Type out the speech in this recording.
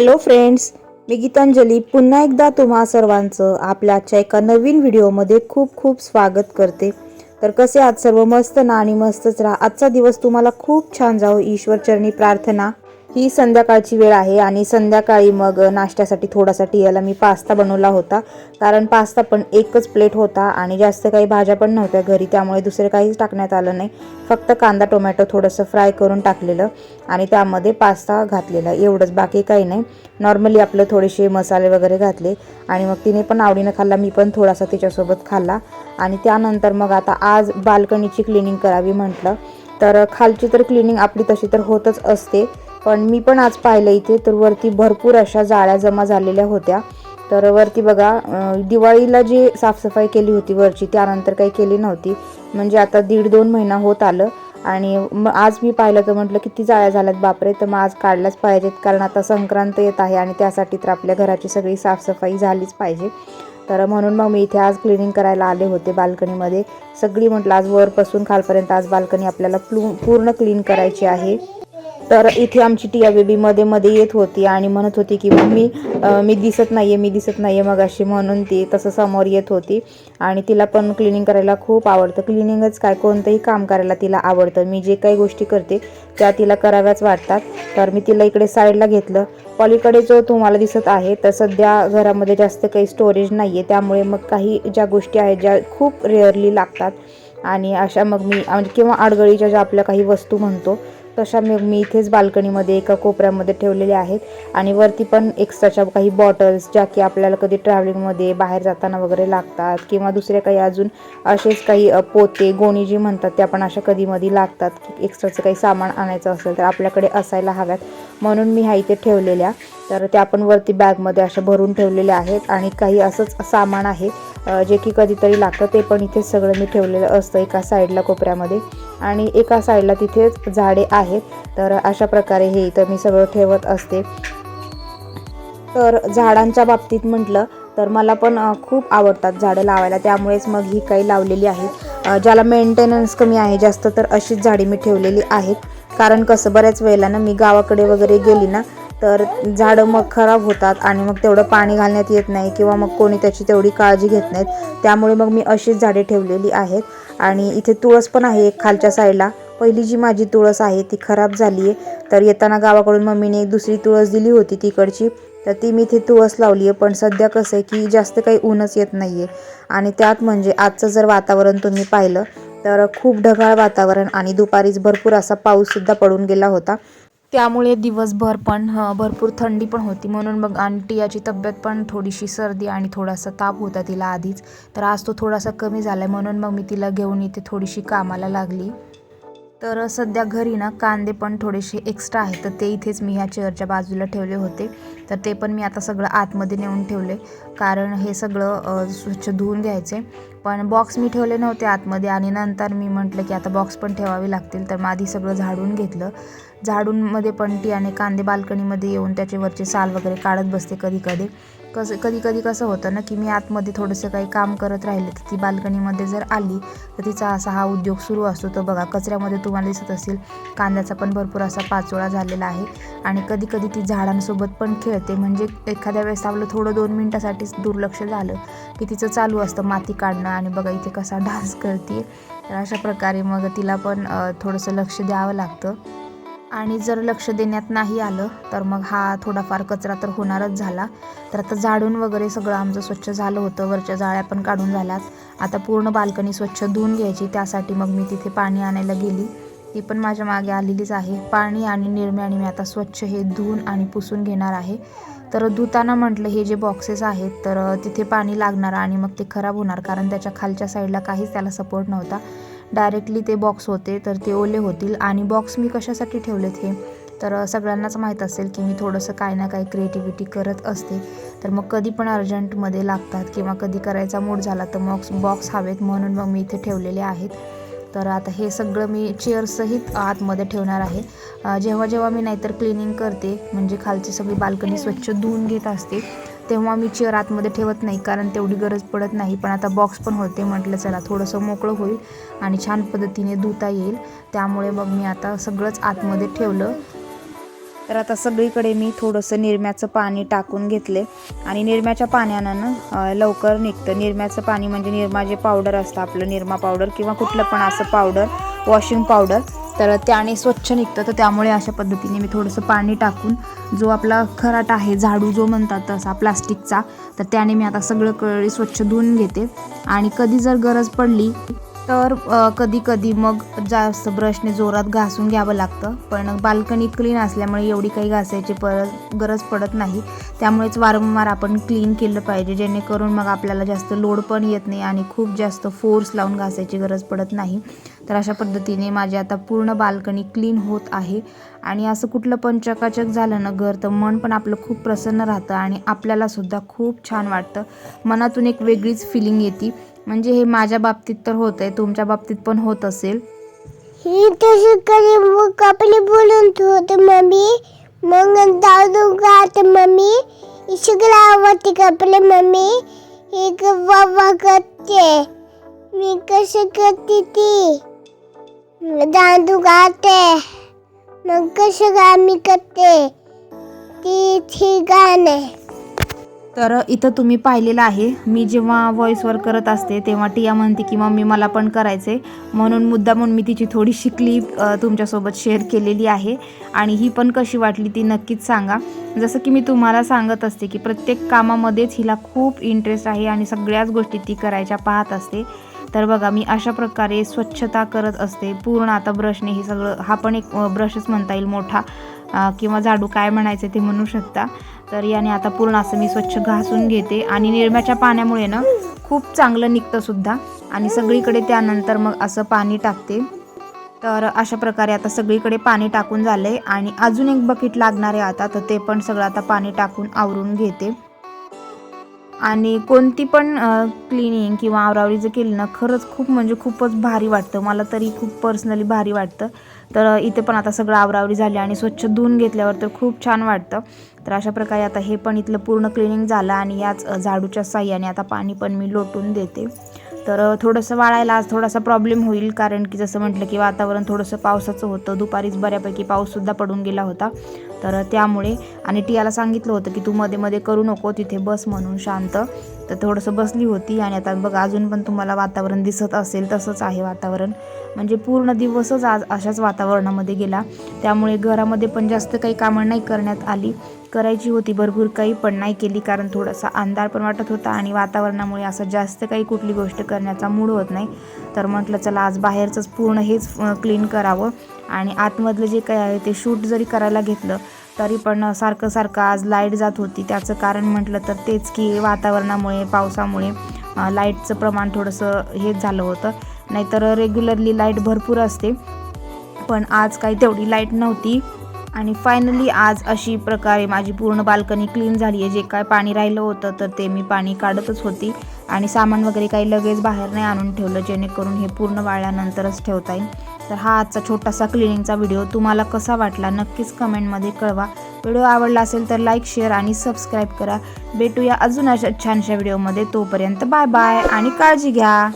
Hello friends मी गीतांजली. पुन्हा एकदा तुम्हा सर्वांचं आपल्या आजच्या एका नवीन व्हिडिओमध्ये खूप खूप स्वागत करते. तर कसे आज सर्व? मस्त ना आणि मस्तच राहा. आजचा दिवस तुम्हाला खूप छान जावो. ईश्वरचरणी प्रार्थना. ही संध्याकाळची वेळ आहे आणि संध्याकाळी मग नाश्त्यासाठी थोडासा टियाला मी पास्ता बनवला होता. कारण पास्ता पण एकच प्लेट होता आणि जास्त काही भाज्या पण नव्हत्या घरी त्यामुळे दुसरे काहीच टाकण्यात आलं नाही. फक्त कांदा टोमॅटो थोडंसं फ्राय करून टाकलेलं आणि त्यामध्ये पास्ता घातलेला. एवढंच बाकी काही नाही. नॉर्मली आपलं थोडेसे मसाले वगैरे घातले आणि मग तिने पण आवडीनं खाल्ला मी पण थोडासा तिच्यासोबत खाल्ला. आणि त्यानंतर मग आता आज बाल्कनीची क्लिनिंग करावी म्हटलं. तर खालची तर क्लिनिंग आपली तशी तर होतच असते. पण मी पण आज पाहिलं इथे तर वरती भरपूर अशा जाळ्या जमा झालेल्या होत्या. तर वरती बघा दिवाळीला जी साफसफाई केली होती वरची त्यानंतर काही केली नव्हती. म्हणजे आता दीड दोन महिना होत आलं. आणि मग आज मी पाहिलं तर म्हटलं किती जाळ्या झाल्यात बापरे! तर मग आज काढल्याच पाहिजेत कारण आता संक्रांत येत आहे आणि त्यासाठी तर आपल्या घराची सगळी साफसफाई झालीच पाहिजे. तर म्हणून मग मी इथे आज क्लिनिंग करायला आले होते बाल्कनीमध्ये. सगळी म्हटलं आज वरपासून खालपर्यंत आज बाल्कनी आपल्याला पूर्ण क्लीन करायची आहे. तर इथे आमची टिया बेबी मध्ये मध्ये येत होती आणि म्हणत होती की मम्मी मी दिसत नाहीये मी दिसत नाहीये मग अशी म्हणून ती तसं समोर येत होती. आणि तिला पण क्लिनिंग करायला खूप आवडतं. क्लिनिंगच काय कोणतंही काम करायला तिला आवडतं. मी जे काही गोष्टी करते त्या तिला कराव्याच वाटतात. तर मी तिला इकडे साईडला घेतलं. पलीकडे जो तुम्हाला दिसत आहे तर सध्या घरामध्ये जास्त काही स्टोरेज नाही आहे त्यामुळे मग काही ज्या गोष्टी आहेत ज्या खूप रेअरली लागतात. आणि अशा मग मी म्हणजे किंवा आडगळीच्या ज्या आपल्या काही वस्तू म्हणतो तशा मी मी इथेच बाल्कनीमध्ये एका कोपऱ्यामध्ये ठेवलेल्या आहेत. आणि वरती पण एक्स्ट्राच्या काही बॉटल्स ज्या की आपल्याला कधी ट्रॅव्हलिंगमध्ये बाहेर जाताना वगैरे लागतात किंवा दुसऱ्या काही अजून असेच काही पोते गोणी जी म्हणतात त्या पण अशा कधीमधी लागतात. की एक्स्ट्राचं काही सामान आणायचं असेल तर आपल्याकडे असायला हव्यात. म्हणून मी ह्या इथे ठेवलेल्या. तर त्या पण वरती बॅगमध्ये अशा भरून ठेवलेल्या आहेत. आणि काही असंच सामान आहे जे की कधीतरी लागतं. ते पण इथे सगळं मी ठेवलेलं असतं एका साईडला कोपऱ्यामध्ये. आणि एका साईडला तिथेच झाडे आहेत. तर अशा प्रकारे हे इथं मी सगळं ठेवत असते. तर झाडांच्या बाबतीत म्हटलं तर मला पण खूप आवडतात झाडं लावायला. त्यामुळेच मग ही काही लावलेली आहेत ज्याला मेंटेनन्स कमी आहे जास्त तर अशीच झाडे मी ठेवलेली आहेत. कारण कसं बऱ्याच वेळेला ना मी गावाकडे वगैरे गेली ना तर झाडं मग खराब होतात आणि मग तेवढं पाणी घालण्यात येत नाही किंवा मग कोणी त्याची तेवढी काळजी घेत नाहीत. त्यामुळे मग मी अशीच झाडे ठेवलेली आहेत. आणि इथे तुळस पण आहे एक खालच्या साईडला. पहिली जी माझी तुळस आहे ती खराब झाली आहे तर येताना गावाकडून मम्मीने एक दुसरी तुळस दिली होती तिकडची. तर ती मी इथे तुळस लावली आहे पण सध्या कसं आहे की जास्त काही ऊनच येत नाही आहे आणि त्यात म्हणजे आजचं जर वातावरण तुम्ही पाहिलं तर खूप ढगाळ वातावरण आणि दुपारीच भरपूर असा पाऊससुद्धा पडून गेला होता. त्यामुळे दिवसभर पण भरपूर थंडी पण होती. म्हणून मग आंटी याची तब्येत पण थोडीशी सर्दी आणि थोडासा ताप होता तिला आधीच. तर आज तो थोडासा कमी झाला आहे म्हणून मग मी तिला घेऊन इथे थोडीशी कामाला लागली. तर सध्या घरी ना कांदे पण थोडेसे एक्स्ट्रा आहेत. तर ते इथेच मी ह्या चेअरच्या बाजूला ठेवले होते. तर ते पण मी आता सगळं आतमध्ये नेऊन ठेवले. कारण हे सगळं स्वच्छ धुवून घ्यायचे. पण बॉक्स मी ठेवले नव्हते आतमध्ये आणि नंतर मी म्हटलं की आता बॉक्स पण ठेवावे लागतील. तर मग आधी सगळं झाडून घेतलं. झाडूंमध्ये पणटी आणि कांदे बाल्कनीमध्ये येऊन त्याच्यावरचे साल वगैरे काढत बसते कधी कधी कसं कधी कधी कसं होतं ना की मी आतमध्ये थोडंसं काही काम करत राहिले तर ती बाल्कनीमध्ये जर आली तर तिचा असा हा उद्योग सुरू असतो. तर बघा कचऱ्यामध्ये तुम्हाला दिसत असेल कांद्याचा पण भरपूर असा पाचोळा झालेला आहे आणि कधी कधी ती झाडांसोबत पण खेळते. म्हणजे एखाद्या वेळेस आपलं थोडं दोन मिनटासाठीच दुर्लक्ष झालं की तिचं चालू असतं माती काढणं. आणि बघा इथे कसा डान्स करते तर अशा प्रकारे मग तिला पण थोडंसं लक्ष द्यावं लागतं. आणि जर लक्ष देण्यात नाही आलं तर मग हा थोडाफार कचरा तर होणारच झाला. तर आता झाडून वगैरे सगळं आमचं स्वच्छ झालं होतं. वरच्या जाळ्या पण काढून झाल्यात. आता पूर्ण बाल्कनी स्वच्छ धुवून घ्यायची. त्यासाठी मग मी तिथे पाणी आणायला गेली. ती पण माझ्या मागे आलेलीच आहे. पाणी आणि निरम्याने मी आता स्वच्छ हे धुवून आणि पुसून घेणार आहे. तर धुताना म्हटलं हे जे बॉक्सेस आहेत तर तिथे पाणी लागणार आणि मग ते खराब होणार. कारण त्याच्या खालच्या साईडला काहीच त्याला सपोर्ट नव्हता. डायरेक्टली ते बॉक्स होते तर ते ओले होतील. आणि बॉक्स मी कशासाठी ठेवलेत हे? तर सगळ्यांनाच माहीत असेल की मी थोडंसं काही ना काही क्रिएटिव्हिटी करत असते. तर मग कधी पण अर्जंटमध्ये लागतात किंवा कधी करायचा मूड झाला तर मग बॉक्स हवेत म्हणून मग मी इथे ठेवलेले आहेत. तर आता हे सगळं मी चेअरसहित आतमध्ये ठेवणार आहे. जेव्हा जेव्हा मी नाहीतर क्लिनिंग करते म्हणजे खालची सगळी बाल्कनी स्वच्छ धुवून घेत असते तेव्हा मी चेअर आतमध्ये ठेवत नाही कारण तेवढी गरज पडत नाही. पण आता बॉक्स पण होते म्हटलं चला थोडंसं मोकळं होईल आणि छान पद्धतीने धुता येईल. त्यामुळे मग मी आता सगळंच आतमध्ये ठेवलं. तर आता सगळीकडे मी थोडंसं निरम्याचं पाणी टाकून घेतले. आणि निरम्याच्या पाण्यानं ना लवकर निघतं. निरम्याचं पाणी म्हणजे निरमा जे पावडर असतं आपलं निरमा पावडर किंवा कुठलं पण असं पावडर वॉशिंग पावडर तर त्याने स्वच्छ निघतं. तर त्यामुळे अशा पद्धतीने मी थोडंसं पाणी टाकून जो आपला खराट आहे झाडू जो म्हणतात तसा प्लास्टिकचा तर त्याने मी आता सगळं कळी स्वच्छ धुवून घेते. आणि कधी जर गरज पडली तर कधी कधी मग जास्त ब्रशने जोरात घासून घ्यावं लागतं. पण बाल्कनी क्लीन असल्यामुळे एवढी काही घासायची परत गरज पडत नाही. त्यामुळेच वारंवार आपण क्लीन केलं पाहिजे जेणेकरून मग आपल्याला जास्त लोड पण येत नाही आणि खूप जास्त फोर्स लावून घासायची गरज पडत नाही. तर अशा पद्धतीने माझी आता पूर्ण बाल्कनी क्लीन होत आहे. आणि असं कुठलं पण चकाचक झालं ना घर तर मन पण आपलं खूप प्रसन्न राहतं आणि आपल्यालासुद्धा खूप छान वाटतं. मनातून एक वेगळीच फिलिंग येते. म्हणजे हे माझ्या बाबतीत तर होत आहे तुमच्या बाबतीत पण होत असेल. ही तशी कधी मग बोलून होते मम्मी. मग दादू गात मम्मी. ही सगळं आवडते कपडे मम्मी. एक बाबा करते. मी कसं करते ती? दादू गाते मग कसं गा मी करते? ती ठीक गाणे तर इथं तुम्ही पाहिलेलं आहे. मी जेव्हा व्हॉईसवर करत असते तेव्हा टिया म्हणते की मम्मी मला पण करायचे म्हणून मुद्दा म्हणून मी तिची थोडीशी क्लिप तुमच्यासोबत शेअर केलेली आहे. आणि ही पण कशी वाटली ती नक्कीच सांगा. जसं की मी तुम्हाला सांगत असते की प्रत्येक कामामध्येच हिला खूप इंटरेस्ट आहे आणि सगळ्याच गोष्टी ती करायच्या पाहत असते. तर बघा मी अशा प्रकारे स्वच्छता करत असते. पूर्ण आता ब्रशने हे सगळं हा पण एक ब्रशच म्हणता येईल मोठा किंवा झाडू काय म्हणायचं ते म्हणू शकता. तर याने आता पूर्ण असं मी स्वच्छ घासून घेते. आणि निरम्याच्या पाण्यामुळे ना खूप चांगलं निघतं सुद्धा. आणि सगळीकडे त्यानंतर मग असं पाणी टाकते. तर अशा प्रकारे आता सगळीकडे पाणी टाकून झालंय. आणि अजून एक बकेट लागणार आहे आता तर ते पण सगळं आता पाणी टाकून आवरून घेते. आणि कोणती पण क्लिनिंग किंवा आवरावरी जर केली ना खरंच खूप म्हणजे खूपच भारी वाटतं. मला तरी खूप पर्सनली भारी वाटतं. तर इथे पण आता सगळं आवरावरी झाली आणि स्वच्छ धुवून घेतल्यावर तर खूप छान वाटतं. तर अशा प्रकारे आता हे पण इथलं पूर्ण क्लिनिंग झालं आणि याच झाडूच्या साह्याने आता पाणी पण मी लोटून देते. तर थोडंसं वाळायला आज थोडासा प्रॉब्लेम होईल कारण की जसं म्हटलं की वातावरण थोडंसं पावसाचं होतं. दुपारीच बऱ्यापैकी पाऊससुद्धा पडून गेला होता. तर त्यामुळे आणि टियाला सांगितलं होतं की तू मध्ये मध्ये करू नको तिथे बस म्हणून शांत. तर थोडंसं बसली होती आणि आता बघा अजून पण तुम्हाला वातावरण दिसत असेल तसंच आहे वातावरण. म्हणजे पूर्ण दिवसच आज अशाच वातावरणामध्ये गेला. त्यामुळे घरामध्ये पण जास्त काही कामं नाही करण्यात आली. करायची होती. भरपूर काही पण नाही केली कारण थोडासा अंधार पण वाटत होता आणि वातावरणामुळे असं जास्त काही कुठली गोष्ट करण्याचा मूड होत नाही. तर म्हटलं चला आज बाहेरचंच पूर्ण हेच क्लीन करावं. आणि आतमधलं जे काही आहे ते शूट जरी करायला घेतलं तरी पण सारखं सारखं आज लाइट जात होती. त्याचं कारण म्हटलं तर तेच की वातावरणामुळे पावसामुळे लाईटचं प्रमाण थोडंसं हेच झालं होतं. नाहीतर रेग्युलरली लाइट भरपूर असते. पण आज काही तेवढी लाइट नव्हती. आणि फायनली आज अशी प्रकारे माझी पूर्ण बाल्कनी क्लीन झाली आहे. जे काय पाणी राहिलं होतं तर ते मी पाणी काढतच होती. आणि सामान वगैरे काही लगेच बाहेर नाही आणून ठेवलं जेणेकरून हे पूर्ण वाळल्यानंतरच ठेवता येईल. तर हा आजचा छोटासा क्लिनिंगचा व्हिडिओ तुम्हाला कसा वाटला नक्कीच कमेंटमध्ये कळवा. व्हिडिओ आवडला असेल तर लाईक शेअर आणि सबस्क्राईब करा. भेटूया अजून अशा छानशा व्हिडिओमध्ये तोपर्यंत बाय बाय आणि काळजी घ्या.